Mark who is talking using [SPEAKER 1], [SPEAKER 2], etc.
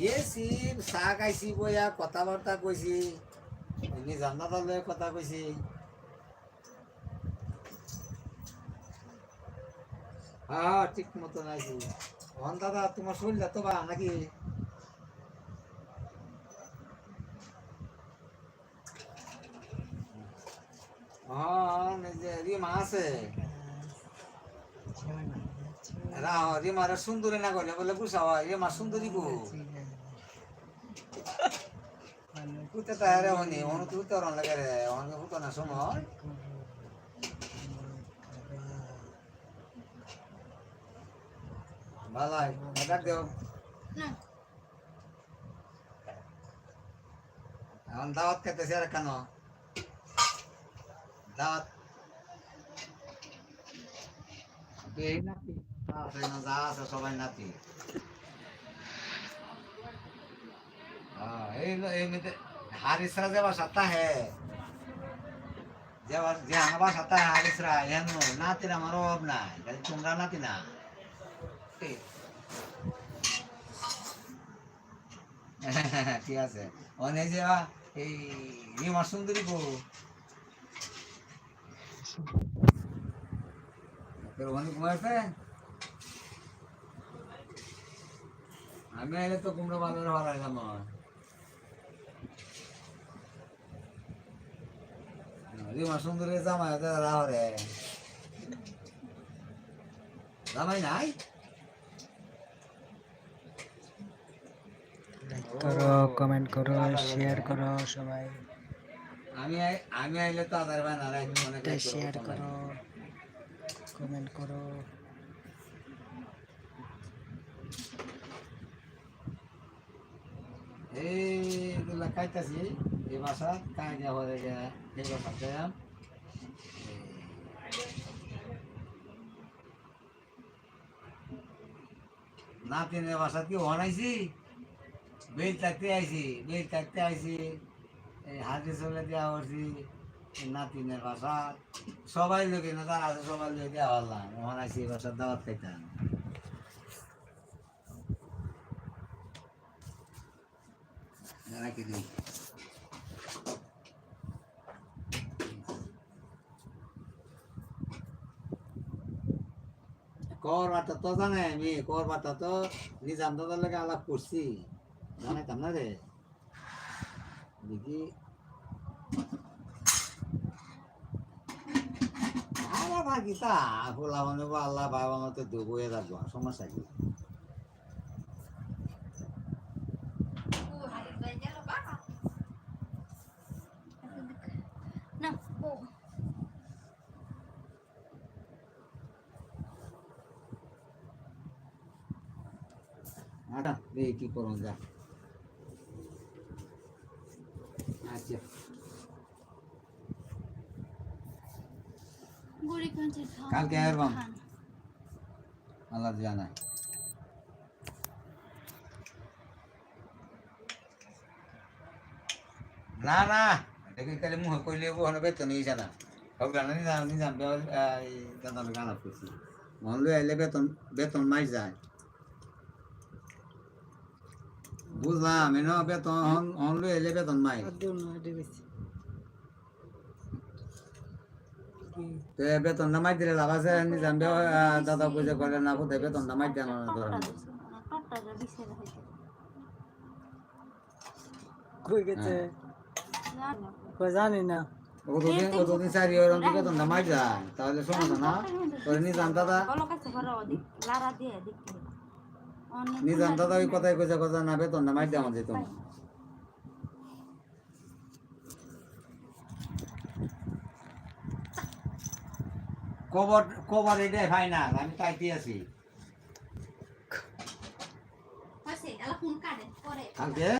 [SPEAKER 1] গেছি চাহ খাইছি বইয়া কথা বার্তা কইছি এমনি জান্নাত লয়ে কথা কইছি হ্যাঁ ঠিক মতন আইছি। অন দাদা তোমার শরীরটা তো বা নাকি হ্যাঁ এই যে রিমা আছে। রা রিমার সুন্দরী না কইলে বলে বুঝা হয় রিমা সুন্দরী গো কুতে তাহারে হনি অনু তুই তোর লাগে রে অনু না সময়। ভালাই ডাক দেও। এখন দাওয়াত খেতেছি আর কেন না যা আছে সবাই নাতি হারিসরা যে বাসাটা হে যে বা- যে আমার বাসাটা হে হারিসরা এন নাতির আমার অভাব নাই তোমরা নাতি না। ঠিক আছে অনেক যে এই রিমা সুন্দরী গো ঘুমাইছে আমি আইলে তো কুমড়ো বাজারে ভালো রিমা সুন্দরী জামাই রাহরে জামাই নাই?
[SPEAKER 2] লাইক করো কমেন্ট করো শেয়ার করো সবাই।
[SPEAKER 1] আমি আমি আইলে তো আদার বানা অনেক
[SPEAKER 2] শেয়ার করো কমেন্ট করো।
[SPEAKER 1] এইগুলা খাইতাছি এই বাসা হয়ে গে এই বাসা যাম নাতিনের বাসা কি হনাইছি বেল থাকতে আইছি বেল থাকতে আইছি। হাতে চলে দেওয়া এই নাতিনের বাসা। সবাই লোকে না তার আছে সবাই লোকে দেওয়া হলাম হনাইছি এই বাসার দাওয়াত খাইতাম নাকি তো জানে আমি করবাটা তো নিজাম দাদার লাগে আলাপ করছি। জানাইতাম না রে? দেখি আরে বাকি তা ফুলা মানে আল্লাহ বাবা মতো দেবো রাখব সমস্যা কি? আটা দেখি কি করুন যা। কালকে আসবাম। আল্লাহ জানায় না না দেখি তাহলে মুহ কইলে ওখানে বেতন হয়েছে না। সব গানা নিজাম দাদার গানা মন লই আইলে বেতন বেতন মাই যায়। বুঝলাম এনে বেতন অন লই আইলে বেতন মাই
[SPEAKER 2] আর দিও না এটা বেশি
[SPEAKER 1] তে বেতন নামাই দিলে লাভ আছে নিজাম দাদা বুঝে করে না কোথায় বেতন নামাই দেন ধরেন
[SPEAKER 2] কই গেছে? জানি না।
[SPEAKER 1] ওর বেতন নামাই যায় তাহলে সমস্যা না করে নিজাম দাদা।
[SPEAKER 3] লারা দিয়ে দেখতে
[SPEAKER 1] নিজাম দাদা ওই কথাই কইছে কথা না বেতন নামাই দেওয়া যেত না। কবর কবর এটাই ফাইনাল আমি তাইতে আছি। কালকে?